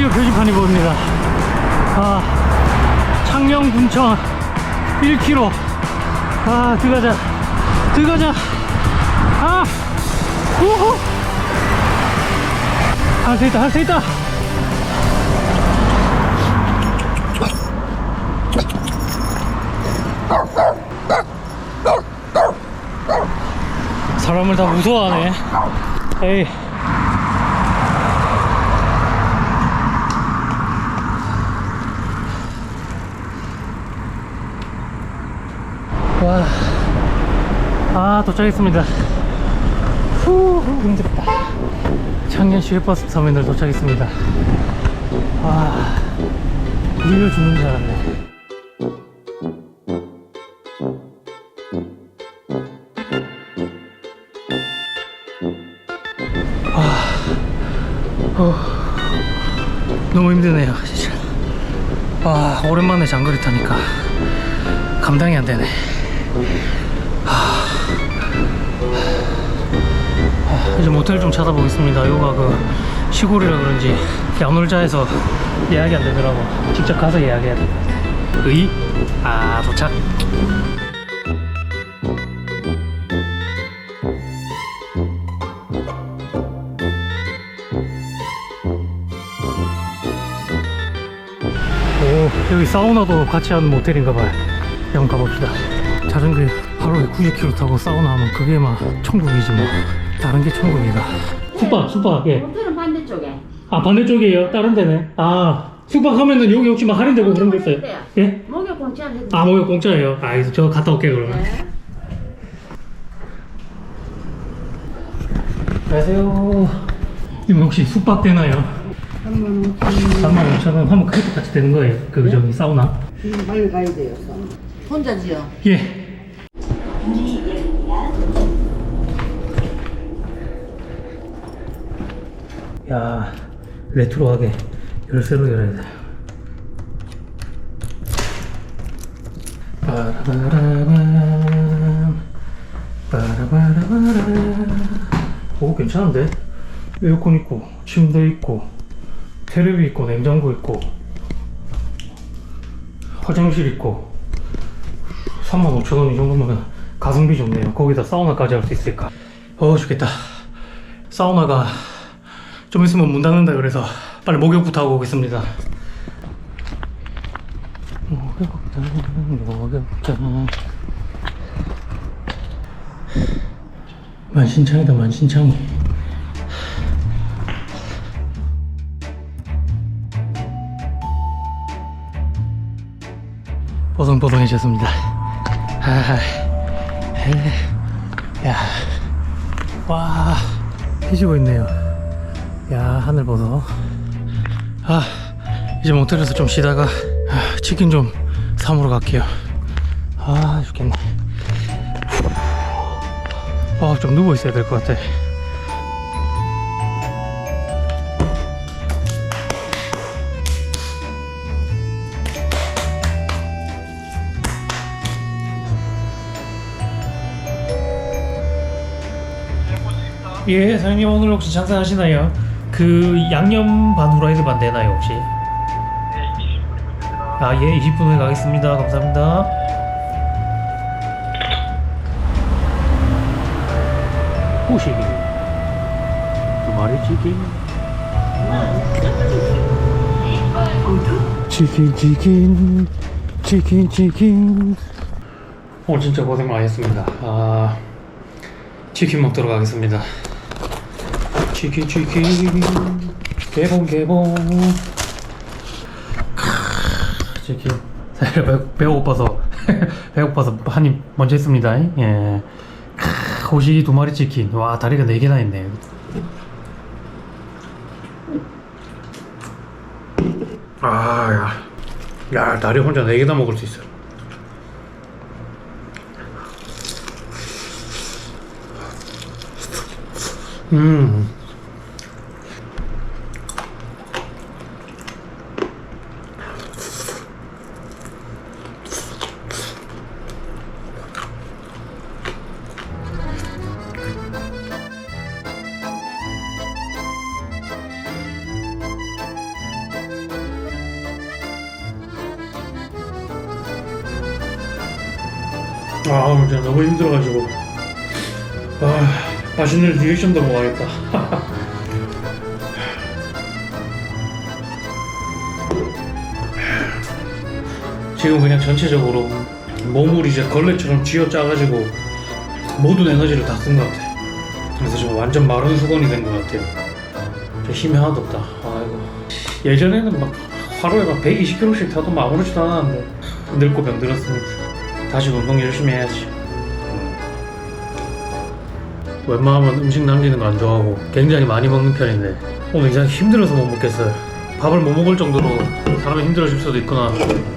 드디어 표지판이 보입니다. 아, 창녕 군청 1km. 아, 들어가자. 들어가자. 아, 우후. 할수 있다, 할 수 있다. 사람을 다 무서워하네. 에이. 와. 아, 도착했습니다. 후, 힘들다. 창녕 시외버스 터미널 도착했습니다. 와. 밀려 죽는 줄 알았네. 너무 힘드네요, 진짜. 와, 오랜만에 장거리 타니까 감당이 안 되네. 아, 이제 모텔 좀 찾아보겠습니다. 여기가 그 시골이라 그런지 야놀자에서 예약이 안 되더라고. 직접 가서 예약해야 돼. 의? 아, 도착. 오, 여기 사우나도 같이 하는 모텔인가 봐요. 한번 가봅시다. 자전거 하루에 90km 타고 사우나 하면 그게 막 천국이지 뭐. 다른 게 천국이다. 숙박, 숙박, 예. 호텔은 반대쪽에. 아, 반대쪽이에요? 다른 데네. 아, 숙박하면은 여기 혹시 막 할인되고 그런 거 있어요? 예? 목욕 공짜로 해도 아, 뭐요, 공짜예요. 아, 알겠어. 저 갔다 올게요, 그러면. 네. 안녕하세요. 이분 혹시 숙박 되나요? 35,000원 하면 그것도 같이 되는 거예요? 그, 저기, 사우나? 지금 빨리 가야 돼요. 혼자지요? 예. 야, 레트로하게 열쇠로 열어야 돼. 빠라바라밤, 빠라바라바람. 오, 괜찮은데? 에어컨 있고, 침대 있고, 테레비 있고, 냉장고 있고, 화장실 있고, 35,000원 이 정도면 가성비 좋네요. 거기다 사우나까지 할 수 있으니까. 어, 죽겠다. 사우나가 좀 있으면 문 닫는다 그래서 빨리 목욕부터 하고 오겠습니다. 목욕탕, 목욕탕. 만신창이다, 만신창이. 뽀송뽀송해졌습니다. 아, 에, 야, 와, 해지고 있네요. 야, 하늘 보소. 아, 이제 모텔에서 좀 쉬다가 아, 치킨 좀 사먹으러 갈게요. 아, 죽겠네. 아, 좀 누워 있어야 될 것 같아. 예, 사장님 오늘 혹시 장사하시나요? 그 양념 반 후라이드 반 되나요 혹시? 아, 예, 20분 후에 가겠습니다. 감사합니다. 후식이 두 마리 치킨. 치킨 치킨 치킨 치킨. 오늘 진짜 고생 많이 했습니다. 아, 치킨 먹도록 하겠습니다. 치킨 치킨 개봉 개봉. 크, 치킨 사실 배, 배고파서. 배고파서 한 입 먼저 했습니다. 예. 크, 호식이 두 마리 치킨 와 다리가 네 개나 있네. 아야. 야 다리 혼자 네 개나 먹을 수 있어. 음 아 오늘 진짜 너무 힘들어가지고. 아 맛있는 리액션도 먹어야겠다. 지금 그냥 전체적으로 몸을 이제 걸레처럼 쥐어짜가지고 모든 에너지를 다 쓴 것 같아. 그래서 지금 완전 마른 수건이 된 것 같아요. 저 힘이 하나도 없다. 아이고. 예전에는 막 하루에 막 120km씩 타도 막 아무렇지도 않았는데 늙고 병들었으니까 다시 운동 열심히 해야지. 웬만하면 음식 남기는 거 안 좋아하고 굉장히 많이 먹는 편인데 오늘 이상 힘들어서 못 먹겠어요. 밥을 못 먹을 정도로 사람이 힘들어질 수도 있구나.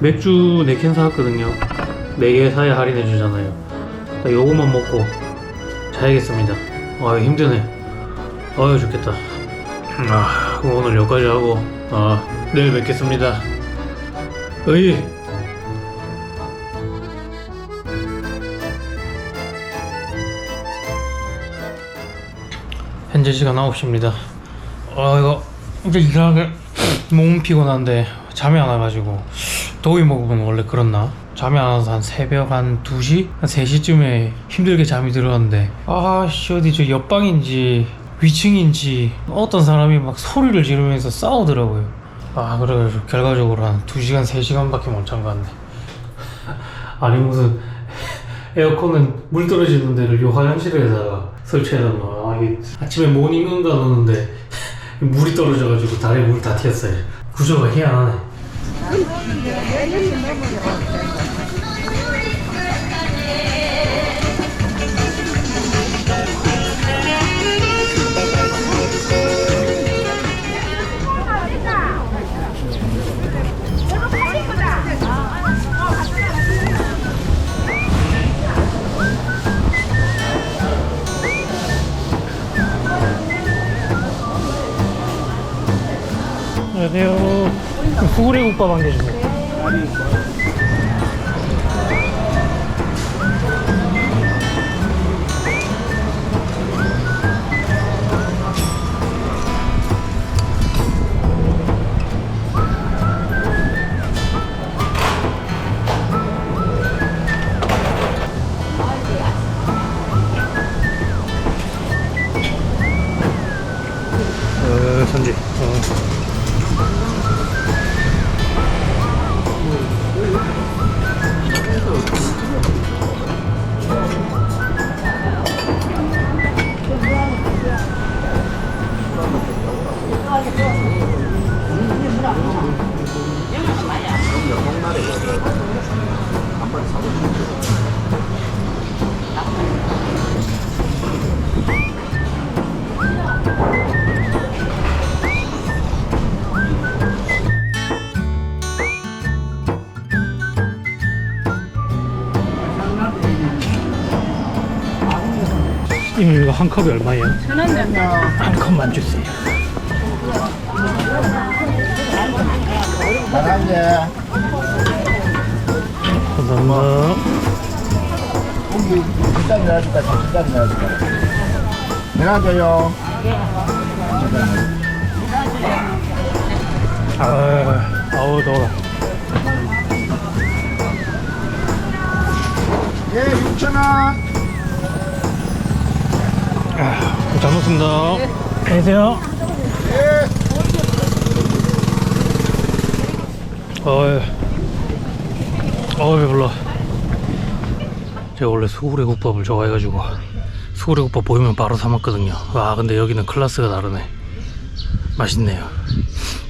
맥주 4캔 사왔거든요. 4개 사야 할인해 주잖아요. 딱 요거만 먹고 자야겠습니다. 아유 힘드네. 아유 좋겠다. 아 그럼 오늘 여기까지 하고 아 내일 뵙겠습니다. 어이 현재 시간 9시입니다. 아 이거 이상하게 몸 피곤한데 잠이 안 와가지고 더위 먹으면 원래 그렇나? 잠이 안 와서 한 새벽 한 2시? 한 3시쯤에 힘들게 잠이 들었는데 아씨 어디 저 옆방인지 위층인지 어떤 사람이 막 소리를 지르면서 싸우더라고요 아 그래가지고 결과적으로 한 2시간 3시간밖에 못 잔 것 같네 아니 무슨 에어컨은 물 떨어지는 데를 요 화장실에다가 설치해놨나 아, 이게 아침에 모닝은 가놓는데 물이 떨어져가지고 다리에 물다 튀었어요. 구조가 희한하네 안녕하세요. 수구레 국밥 한 개 주세요 어, 선지. 어. 이거 한 컵이 얼마예요? 한 컵만 주세요 잘하게 감사합니다 고기 일단 내어줄까 잠시간 내어줄까 내놔줘요. 아, 아우 더워. 예 6천 원. 아, 잘 먹습니다. 안녕히 계세요 어이 어이 배불러 제가 원래 수구레 국밥을 좋아해가지고 수구레 국밥 보이면 바로 사 먹거든요. 와 근데 여기는 클래스가 다르네. 맛있네요.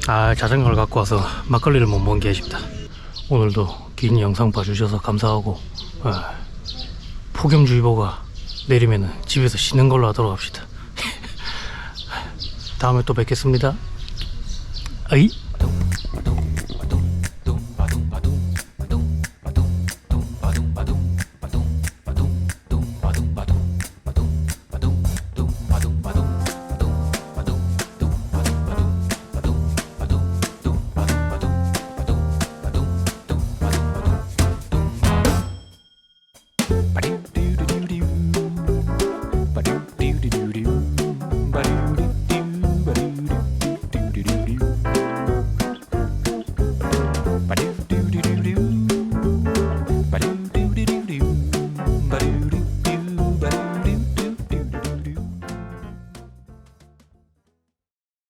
아 자전거를 갖고 와서 막걸리를 못 먹은 게 아쉽다. 오늘도 긴 영상 봐주셔서 감사하고 아, 폭염주의보가 내리면은 집에서 쉬는 걸로 하도록 합시다. 다음에 또 뵙겠습니다. 아이